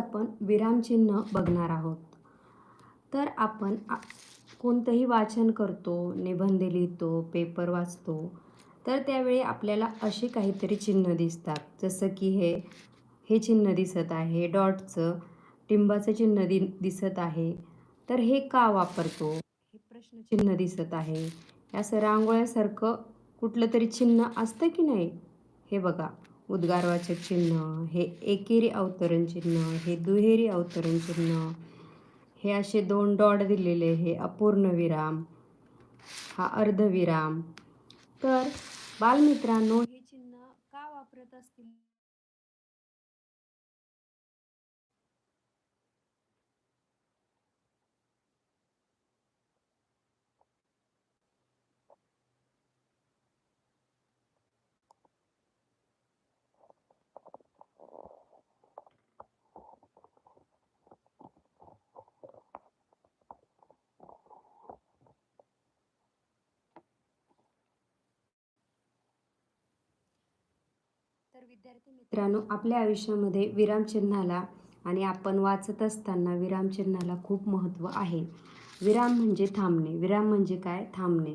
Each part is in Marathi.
आपण विरामचिन्ह बघणार आहोत. तर आपण कोणतंही वाचन करतो निबंध लिहितो पेपर वाचतो तर त्यावेळी आपल्याला असे काहीतरी चिन्ह दिसतात. जसं की हे हे चिन्ह दिसत आहे डॉटचं टिंबाचं चिन्ह दि दिसत आहे. तर हे का वापरतो? हे प्रश्नचिन्ह दिसत आहे. असं रांगोळ्यासारखं कुठलं तरी चिन्ह असतं की नाही? हे बघा. उद्गारवाचक चिन्ह हे एकेरी अवतरण चिन्ह हे दुहेरी अवतरण चिन्ह हे असे दोन डॉट दिलेले हे अपूर्ण विराम हा अर्धविराम. तर बालमित्रांनो हे चिन्ह का वापरत असतील? तर विद्यार्थी मित्रांनो आपल्या आयुष्यामध्ये विरामचिन्हाला आणि आपण वाचत असताना विरामचिन्हाला खूप महत्त्व आहे. विराम म्हणजे थांबणे. विराम म्हणजे काय? थांबणे.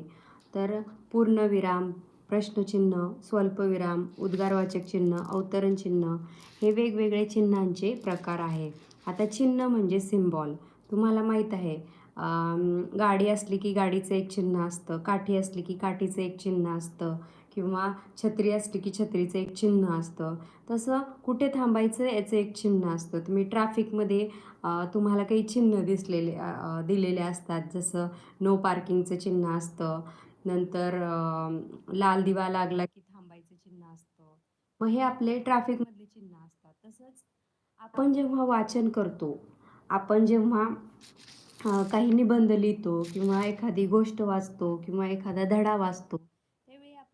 तर पूर्णविराम प्रश्नचिन्ह स्वल्पविराम उद्गारवाचक चिन्ह अवतरण चिन्ह हे वेगवेगळे चिन्हांचे प्रकार आहे. आता चिन्ह म्हणजे सिम्बॉल तुम्हाला माहीत आहे गाडी असली की गाडीचं एक चिन्ह असतं काठी असली की काठीचं एक चिन्ह असतं किंवा छत्री असली की छत्रीचं एक चिन्ह असतं. तसं कुठे थांबायचं याचं एक चिन्ह असतं. तुम्ही ट्रॅफिकमध्ये तुम्हाला काही चिन्ह दिसलेले दिलेले असतात. जसं नो पार्किंगचं चिन्ह असतं. नंतर लाल दिवा लागला की थांबायचं चिन्ह असतं. मग हे आपले ट्रॅफिकमधले चिन्ह असतात. तसंच आपण जेव्हा वाचन करतो आपण जेव्हा काही निबंध लिहितो किंवा एखादी गोष्ट वाचतो किंवा एखादा धडा वाचतो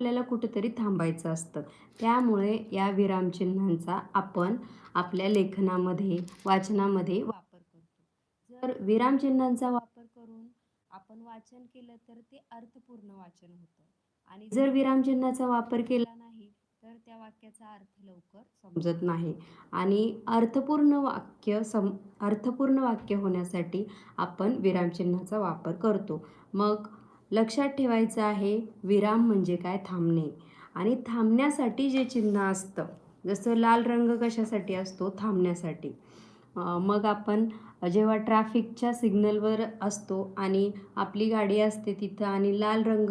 आपल्याला कुठेतरी थांबायचं असतं. त्यामुळे या विरामचिन्हांचा आपण आपल्या लेखनामध्ये वाचनामध्ये वापर करतो. जर विरामचिन्हांचा वापर करून आपण वाचन केलं तर ते अर्थपूर्ण वाचन होतं. आणि जर विरामचिन्हाचा वापर केला नाही तर त्या वाक्याचा अर्थ लवकर समजत नाही. आणि अर्थपूर्ण वाक्य सम अर्थपूर्ण वाक्य होण्यासाठी आपण विरामचिन्हाचा वापर करतो. मग लक्षात ठेवायचं आहे विराम म्हणजे काय थांबणे. आणि थांबण्यासाठी जे चिन्ह असतं जसं लाल रंग कशासाठी असतो? थांबण्यासाठी. मग आपण जेव्हा ट्रॅफिकच्या सिग्नलवर असतो आणि आपली गाडी असते तिथं आणि लाल रंग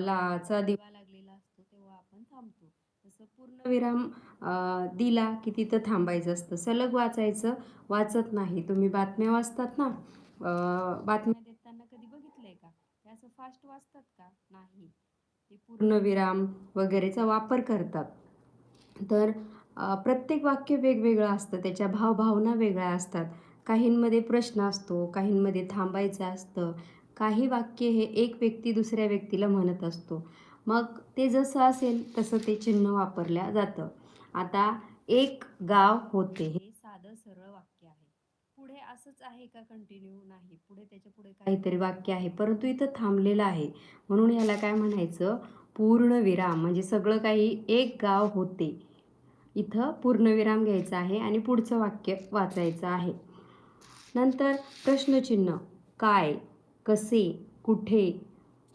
लाचा दिवा लागलेला असतो तेव्हा आपण थांबतो. तसं पूर्णविराम विराम दिला की तिथं थांबायचं असतं. सलग वाचायचं वाचत नाही. तुम्ही बातम्या वाचतात ना? बातम्या देताना कधी बघितलंय का ते असं फास्ट वाचतात का? नाही. ते पूर्णविराम वगैरेचा वापर करतात. तर प्रत्येक वाक्य वेगवेगळं असतं. त्याच्या भावभावना वेगळ्या असतात. काहींमध्ये प्रश्न असतो काहींमध्ये थांबायचं असतं. काही वाक्य हे एक व्यक्ती दुसऱ्या व्यक्तीला म्हणत असतो. मग ते जसं असेल तसं ते चिन्ह वापरल्या जातं. आता एक गाव होते. हे साधं सरळ वाक्य पुढे असंच आहे का कंटिन्यू नाही. पुढे त्याच्या पुढे काहीतरी वाक्य आहे. परंतु इथं थांबलेलं आहे. म्हणून याला काय म्हणायचं? पूर्णविराम म्हणजे सगळं काही एक गाव होते. इथं पूर्णविराम घ्यायचा आहे आणि पुढचं वाक्य वाचायचं आहे. नंतर प्रश्नचिन्ह. काय? कसे? कुठे?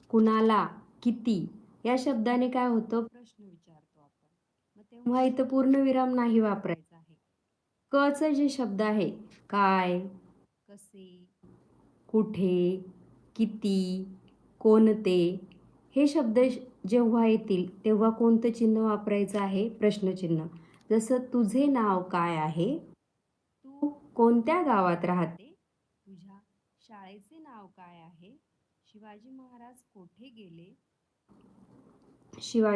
कुणाला? किती? या शब्दाने काय होतं? प्रश्न विचारतो आपण. मग तेव्हा इथं पूर्णविराम नाही वापरायचा. कचं जे शब्द आहे काय कसे कुठे किती कोणते हे शब्द जेव्हा येतील तेव्हा कोणतं चिन्ह वापरायचं आहे? प्रश्नचिन्ह. जसं तुझे नाव काय आहे? तू कोणत्या गावात राहते? तुझ्या शाळेचे नाव काय आहे? शिवाजी महाराज कोठे गेले? शिवा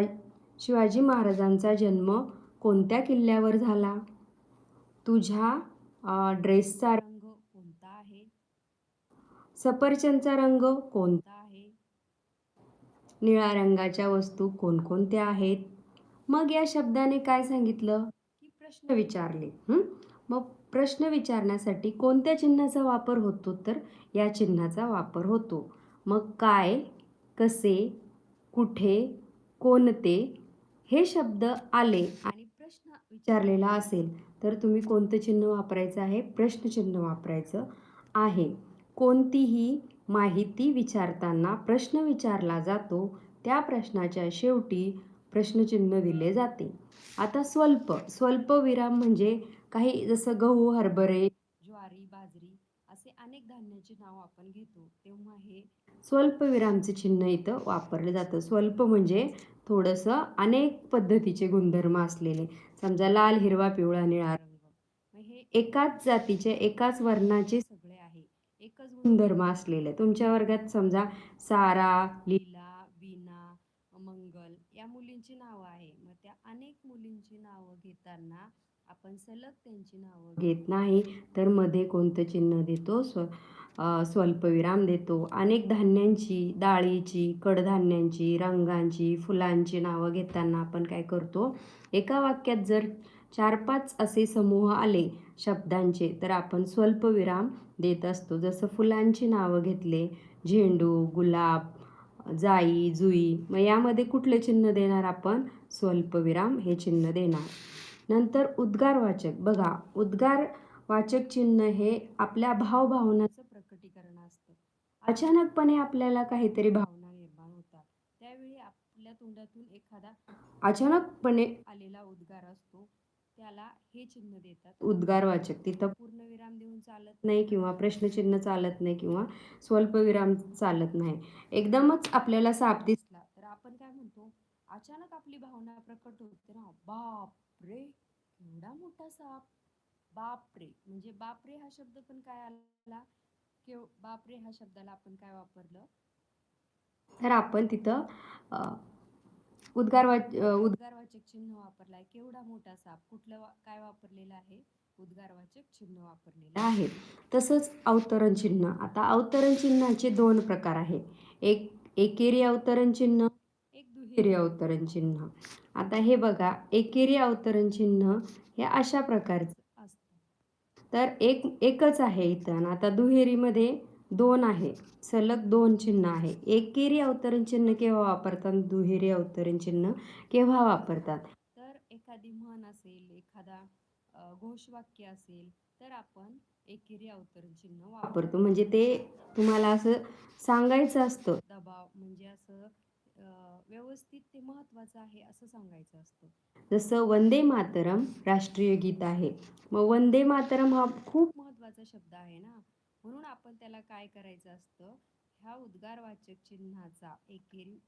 शिवाजी महाराजांचा जन्म कोणत्या किल्ल्यावर झाला? तुझ्या ड्रेसचा रंग कोणता आहे? सफरचंदचा रंग कोणता आहे? निळ्या रंगाच्या वस्तू कोणकोणत्या आहेत? मग या शब्दाने काय सांगितलं? की प्रश्न विचारले. मग प्रश्न विचारण्यासाठी कोणत्या चिन्हाचा वापर होतो? तर या चिन्हाचा वापर होतो. मग काय कसे कुठे कोणते हे शब्द आले आणि प्रश्न विचारलेला असेल. तर तुम्ही कोणतं चिन्ह वापरायचं आहे? प्रश्नचिन्ह वापरायचं आहे. कोणतीही माहिती विचारताना प्रश्न विचारला जातो त्या प्रश्नाच्या शेवटी प्रश्नचिन्ह दिले जाते. आता स्वल्प. स्वल्पविराम म्हणजे काही जसं गहू हरभरे ज्वारी बाजरी असे अनेक धान्याचे नाव आपण घेतो. तेव्हा हे स्वल्पविरामचे चिन्ह इथं वापरलं जातं. स्वल्प म्हणजे थोडंसं अनेक पद्धतीचे गुणधर्म असलेले. समजा लाल हिरवा पिवळा निळा रंग. मग हे एकाच जातीचे एकाच वर्णाचे सगळे आहे. एकच गुणधर्म असलेले. तुमच्या वर्गात समजा सारा लीला बीना मंगल या मुलींची नावं आहे. मग त्या अनेक मुलींची नावं घेताना आपण सलग त्यांची नावं घेत नाही तर मध्ये कोणतं चिन्ह देतो? स्व स्वल्पविराम देतो. अनेक धान्यांची डाळीची कडधान्यांची रंगांची फुलांची नावं घेताना आपण काय करतो? एका वाक्यात जर चार पाच असे समूह आले शब्दांचे तर आपण स्वल्पविराम देत असतो. जसं फुलांची नावं घेतले झेंडू गुलाब जाई जुई मग यामध्ये कुठले चिन्ह देणार आपण? स्वल्पविराम हे चिन्ह देणार. नंतर उद्गारवाचक बघा उद्गारवाचक चिन्ह हे आपल्या भावभावनाचं प्रकटीकरण असतं. अचानकपणे आपल्याला काहीतरी भावना निर्माण होतात. त्यावेळी आपल्या तोंडातून एखादा अचानकपणे आलेला उद्गार असतो. त्याला हे चिन्ह देतात. उद्गारवाचक तिथं पूर्णविराम देऊन चालत नाही किंवा प्रश्नचिन्ह चालत नाही किंवा स्वल्पविराम चालत नाही. एकदमच आपल्याला साप दिसला तर आपण काय म्हणतो? अचानक आपली भावना प्रकट होते ना. बाप! बापरे केवढा मोठा साप. बापरे म्हणजे बापरे हा शब्द पण काय आला? केव बापरे हा शब्दाला आपण काय वापरलं? तर आपण तिथं उद्गारवाच उद्गारवाचक चिन्ह वापरलाय. आहे केवढा मोठा साप? कुठलं काय वापरलेलं आहे? उद्गारवाचक चिन्ह वापरलेलं आहे. तसंच अवतरण चिन्ह. आता अवतरण चिन्हाचे दोन प्रकार आहे एक एकेरी अवतरण चिन्ह दुहेरी अवतरण चिन्ह. आता हे बघा एकेरी अवतरण चिन्ह हे अशा प्रकारचं असतं. तर एक एकच आहे इथं आता दुहेरीमध्ये दोन आहे. सलग दोन चिन्ह आहे. एकेरी अवतरण चिन्ह केव्हा वापरतात? दुहेरी अवतरण चिन्ह केव्हा वापरतात? तर एखादी म्हण असेल एखादा घोषवाक्य असेल तर आपण एकेरी अवतरण चिन्ह वापरतो. म्हणजे ते तुम्हाला असं सांगायचं असतं. दबाव म्हणजे असं व्यवस्थित ते महत्त्वाचं आहे असं सांगायचं असतं. जसं वंदे मातरम राष्ट्रीय गीत आहे. मग वंदे मातरम हा खूप महत्त्वाचा शब्द आहे ना? म्हणून आपण त्याला काय करायचं असतं? ह्या उद्गारवाचक चिन्हाचा एकेरी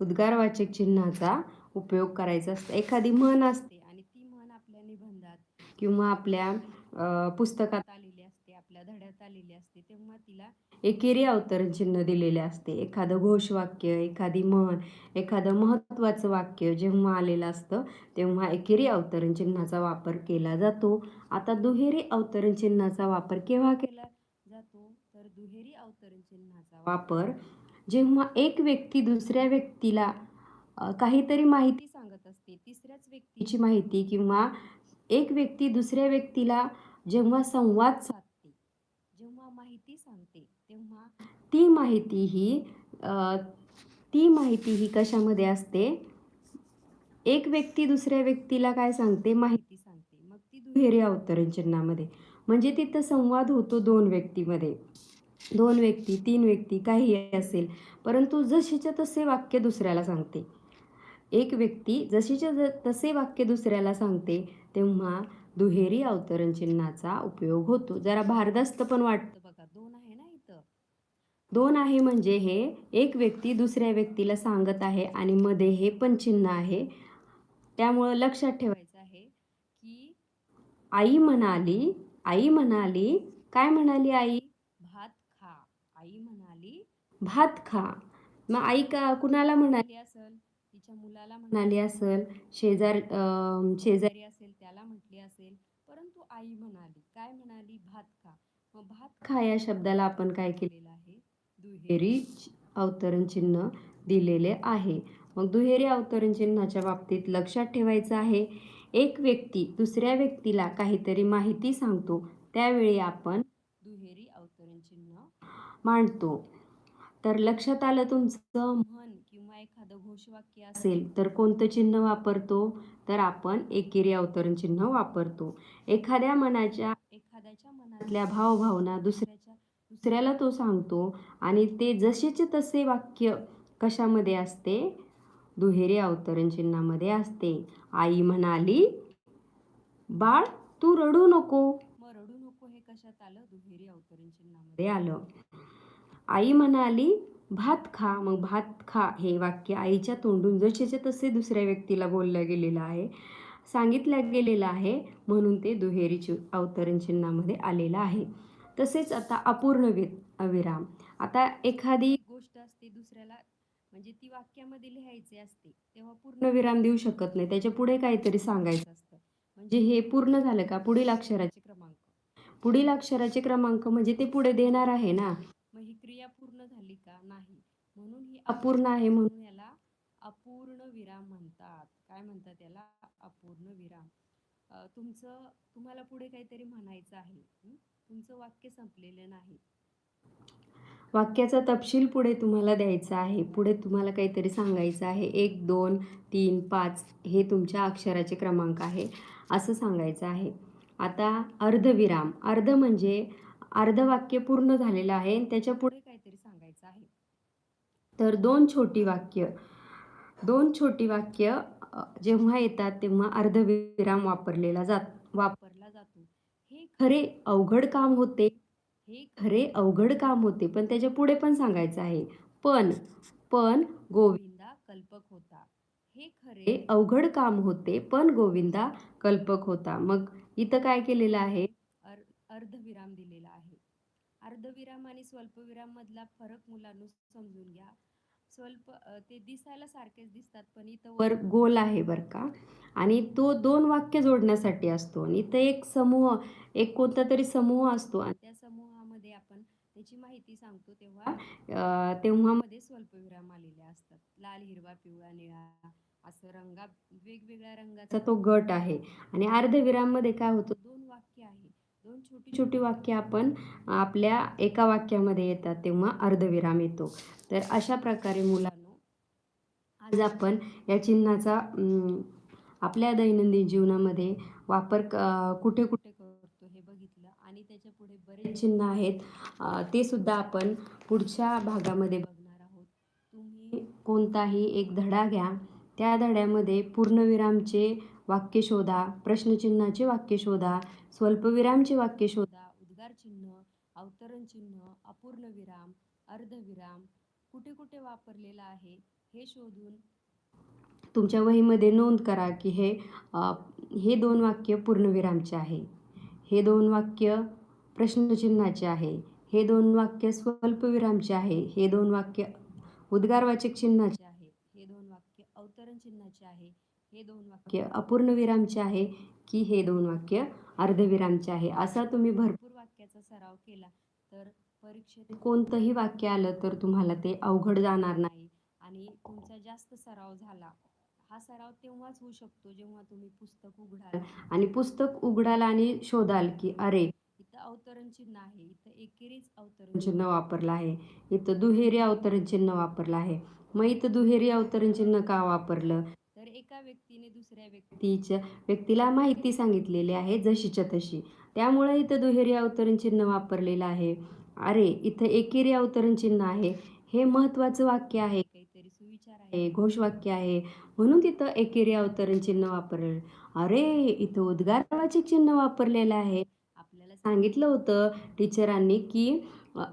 उद्गारवाचक चिन्हाचा उपयोग करायचा असतो. एखादी म्हण असते आणि ती म्हण आपल्या निबंधात किंवा आपल्या अ, पुस्तकात आलेली आपल्या धड्यात आलेली असते तेव्हा तिला एकेरी अवतरण चिन्ह दिलेले असते. एखादं घोषवाक्य एखादी म्हण एखादं महत्त्वाचं वाक्य जेव्हा आलेलं असतं तेव्हा एकेरी अवतरण चिन्हाचा वापर केला जातो. आता दुहेरी अवतरण चिन्हाचा वापर केव्हा केला जातो? तर दुहेरी अवतरण चिन्हाचा वापर जेव्हा एक व्यक्ती दुसऱ्या व्यक्तीला काहीतरी माहिती सांगत असते तिसऱ्याच व्यक्तीची माहिती किंवा एक व्यक्ती दुसऱ्या व्यक्तीला जेव्हा संवाद साधते जेव्हा माहिती सांगते तेव्हा ती माहिती ही अ, ती माहिती ही कशामध्ये असते? एक व्यक्ती दुसऱ्या व्यक्तीला काय सांगते? माहिती सांगते. मग ती दुहेरी अवतरण चिन्हामध्ये म्हणजे तिथं संवाद होतो दोन व्यक्तीमध्ये. दोन व्यक्ती तीन व्यक्ती काही असेल. परंतु जसेच्या तसे वाक्य दुसऱ्याला सांगते. एक व्यक्ती जशीच्या ज- तसे वाक्य दुसऱ्याला सांगते तेव्हा दुहेरी अवतरण चिन्हाचा उपयोग होतो. जरा भारदस्त पण वाटतं बघा. दोन आहे ना इथं? दोन आहे म्हणजे हे एक व्यक्ती दुसऱ्या व्यक्तीला सांगत आहे आणि मध्ये हे पण चिन्ह आहे. त्यामुळं लक्षात ठेवायचं आहे की आई म्हणाली आई म्हणाली काय म्हणाली आई? भात खा. आई म्हणाली भात खा. मग आई का कुणाला म्हणाली असेल? तिच्या मुलाला म्हणाली असेल? शेजार अं, शेजारी असेल? त्याला म्हटली असेल परंतु आई म्हणाली काय म्हणाली? भात खा. मग भात खा या शब्दाला आपण काय केलेलं आहे. दुहेरी अवतरण चिन्ह दिलेले आहे. मग दुहेरी अवतरण चिन्हाच्या बाबतीत लक्षात ठेवायचं आहे एक व्यक्ती दुसऱ्या व्यक्तीला काहीतरी माहिती सांगतो त्यावेळी आपण दुहेरी अवतरण चिन्ह मांडतो. तर लक्षात आलं तुमचं? एखादं घोषवाक्य असेल तर कोणतं चिन्ह वापरतो? तर आपण एकेरी अवतरण चिन्ह वापरतो. एखाद्या मनाच्या एखाद्याच्या मनातल्या भावभावना दुसऱ्याच्या दुसऱ्याला तो सांगतो आणि ते जसेचे तसे वाक्य कशामध्ये असते? दुहेरी अवतरण चिन्हामध्ये असते. आई म्हणाली बाळ तू रडू नको. मग रडू नको हे कशात आलं? दुहेरी अवतरण चिन्हामध्ये आलं. आई म्हणाली भात खा मग भात खा हे वाक्य आईच्या तोंडून जसेच्या तसे दुसऱ्या व्यक्तीला बोललं गेलेलं आहे सांगितलं गेलेलं आहे म्हणून ते दुहेरी चि अवतरण चिन्हामध्ये आलेलं आहे. तसेच आता अपूर्ण वि विराम आता एखादी गोष्ट असते दुसऱ्याला म्हणजे ती वाक्यामध्ये लिहायची असते तेव्हा पूर्ण विराम देऊ शकत नाही. त्याच्या पुढे काहीतरी सांगायचं असतं. म्हणजे हे पूर्ण झालं का? पुढील अक्षराचे क्रमांक. पुढील अक्षराचे क्रमांक म्हणजे ते पुढे देणार आहे ना? मग ही क्रिया पूर्ण झाली का? नाही. म्हणून ही अपूर्ण आहे म्हणून याला अपूर्ण विराम म्हणतात. काय म्हणतात याला? अपूर्ण विराम. तुमचं तुम्हाला पुढे काहीतरी म्हणायचं आहे. तुमचं वाक्य संपलेलं नाही. वाक्याचा तपशील पुढे तुम्हाला द्यायचा आहे. पुढे तुम्हाला काहीतरी सांगायचं आहे. एक दोन तीन पाच हे तुमच्या अक्षराचे क्रमांक आहे. असं सांगायचं आहे. आता अर्धविराम. अर्ध म्हणजे अर्ध वाक्य पूर्ण झालेलं आहे आणि त्याच्या पुढे काहीतरी सांगायचं आहे. तर दोन छोटी वाक्य दोन छोटी वाक्य जेव्हा येतात तेव्हा अर्धविराम वापरलेला जात वापरला जातो. हे खरे अवघड काम होते हे खरे अवघड काम होते पण त्याच्या पुढे पण सांगायचं आहे. पण पण गोविंदा कल्पक होता. हे खरे अवघड काम होते पण गोविंदा कल्पक होता. मग इथं काय केलेलं आहे? अर्धविराम दिलेला आहे. अर्धविराम आणि स्वल्पविराममधला फरक मुलांनो समजून घ्या. स्वल्प ते दिसायला सारखेच दिसतात पण इथं वर गोल आहे बरं का. आणि तो दोन वाक्य जोडण्यासाठी असतो. आणि इथं एक समूह एक कोणता तरी समूह असतो. आणि त्या समूहामध्ये आपण त्याची माहिती सांगतो तेव्हा तेव्हामध्ये तेव्हा मध्ये स्वल्पविराम आलेले असतात. लाल हिरवा पिवळा निळा असं रंगा वेगवेगळ्या रंगाचा तो गट आहे. आणि अर्धविराममध्ये काय होतं? दोन वाक्य आहे. दोन छोटी छोटी वाक्य आपण आपल्या एका वाक्यामध्ये येतात तेव्हा अर्धविराम येतो. तर अशा प्रकारे मुलांनो आज आपण या चिन्हाचा आपल्या दैनंदिन जीवनामध्ये वापर क- कुठे कुठे करतो हे बघितलं आणि त्याच्या पुढे बरेच चिन्ह आहेत. ते सुद्धा आपण पुढच्या भागामध्ये बघणार आहोत. तुम्ही कोणताही एक धडा घ्या. त्या धड्यामध्ये पूर्णविरामचे वाक्य शोधा प्रश्नचिन्हाचे वाक्य शोधा स्वल्पविरामचे वाक्य शोधा. उद्गार चिन्ह अवतरण चिन्ह अपूर्ण विराम अर्धविराम कुठे कुठे वापरलेला आहे हे शोधून तुमच्या वहीमध्ये नोंद करा की हे हे दोन वाक्य पूर्णविरामचे आहे. हे दोन वाक्य प्रश्नचिन्हाचे आहे. हे दोन वाक्य स्वल्पविरामचे आहे. हे दोन वाक्य उद्गारवाचक चिन्हाचे आहे. हे दोन वाक्य अवतरण चिन्हाचे आहे. हे दोन वाक्य अपूर्ण विरामचे आहे. की हे दोन वाक्य अर्धविरामचे आहे. असा तुम्ही भरपूर वाक्याचा सराव केला तर परीक्षेत कोणतंही वाक्य आलं तर तुम्हाला ते अवघड जाणार नाही आणि तुमचा जास्त सराव झाला. हा सराव तेव्हाच होऊ शकतो जेव्हा तुम्ही पुस्तक उघडाल आणि पुस्तक उघडाल आणि शोधाल की अरे इथं अवतरण चिन्ह आहे इथं एकेरीच अवतरण चिन्ह वापरलं आहे इथं दुहेरी अवतरण चिन्ह वापरलं आहे. मग इथं दुहेरी अवतरण चिन्ह का वापरलं? एका व्यक्तीने दुसऱ्या व्यक्तीच्या व्यक्तीला माहिती सांगितलेली आहे जशीच्या तशी. त्यामुळे इथं दुहेरी अवतरण चिन्ह वापरलेलं आहे. अरे इथं एकेरी अवतरण चिन्ह आहे. हे महत्त्वाचं वाक्य आहे. काहीतरी सुविचार आहे. घोषवाक्य आहे. म्हणून तिथं एकेरी अवतरण चिन्ह वापरलं. अरे इथं उद्गारवाचक चिन्ह वापरलेलं आहे. आपल्याला सांगितलं होतं टीचरांनी की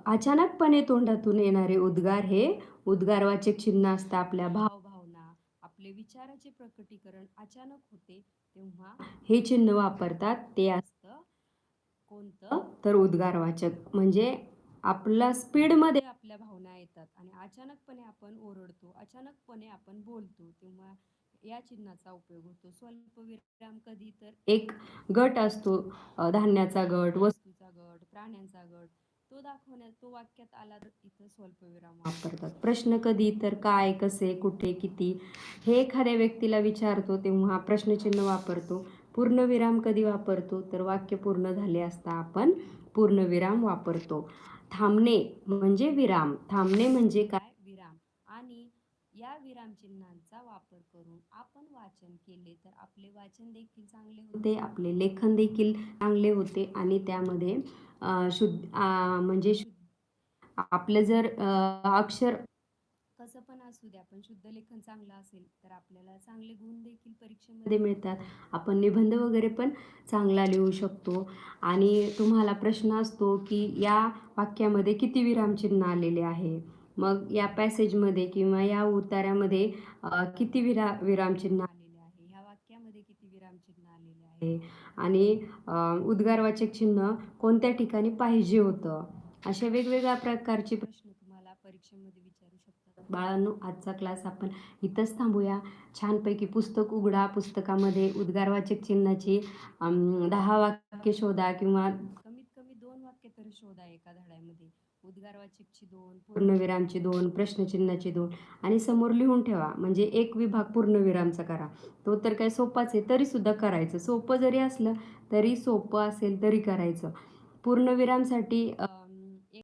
अचानकपणे तोंडातून येणारे उद्गार हे उद्गारवाचक चिन्ह असतं. आपल्या भावभावना आपले विचाराचे प्रकटीकरण अचानक होते तेव्हा हे चिन्ह वापरतात ते असतं कोणतं? तर उद्गारवाचक म्हणजे आपला स्पीडमध्ये आपल्या भावना येतात आणि अचानकपणे आपण ओरडतो अचानकपणे आपण बोलतो तेव्हा या चिन्हाचा उपयोग होतो. स्वल्पविराम कधी तर एक गट असतो. धान्याचा गट वस्तूचा गट प्राण्यांचा गट तो दाखवण्यात तो वाक्यात आला तर इथं स्वल्पविराम वापरतात. प्रश्न कधी तर काय कसे कुठे किती? हे एखाद्या व्यक्तीला विचारतो तेव्हा प्रश्नचिन्ह वापरतो. पूर्णविराम कधी वापरतो? तर वाक्य पूर्ण झाले असता आपण पूर्णविराम वापरतो. थांबणे म्हणजे विराम. थांबणे म्हणजे काय? विराम. आणि या विरामचिन्हांचा वापर करून आपण वाचन केले तर आपले वाचन देखील चांगले होते. आपले लेखन देखील चांगले होते आणि त्यामध्ये शुद्ध म्हणजे आपलं जर अक्षर कसं पण असू द्या पण शुद्ध लेखन चांगलं असेल तर आपल्याला चांगले गुण देखील परीक्षेमध्ये मिळतात. आपण निबंध वगैरे पण चांगला लिहू शकतो. आणि तुम्हाला प्रश्न असतो की या वाक्यामध्ये किती विरामचिन्ह आलेले आहे? मग या पॅसेजमध्ये किंवा या उतार्यामध्ये किती विरा विरामचिन्ह आलेले आहे? ह्या वाक्यामध्ये किती विरामचिन्ह आलेले आहे? आणि उद्गारवाचक चिन्ह कोणत्या ठिकाणी पाहिजे होतं? असे वेगवेगळ्या प्रकारचे प्रश्न तुम्हाला परीक्षेमध्ये विचारू शकतात. बाळांनो आजचा क्लास आपण इथंच थांबूया. छानपैकी पुस्तक उघडा. पुस्तकामध्ये उद्गारवाचक चिन्हाची दहा वाक्य शोधा किंवा कमीत कमी दोन वाक्य तरी शोधा एका धड्यामध्ये. उद्गारवाचकची दोन पूर्णविरामची दोन प्रश्नचिन्हाची दोन आणि समोर लिहून ठेवा. म्हणजे एक विभाग पूर्णविरामचा करा. तो तर काय सोपाच आहे तरीसुद्धा करायचं. सोपं जरी असलं तरी सोपं असेल तरी करायचं. पूर्णविरामसाठी अ,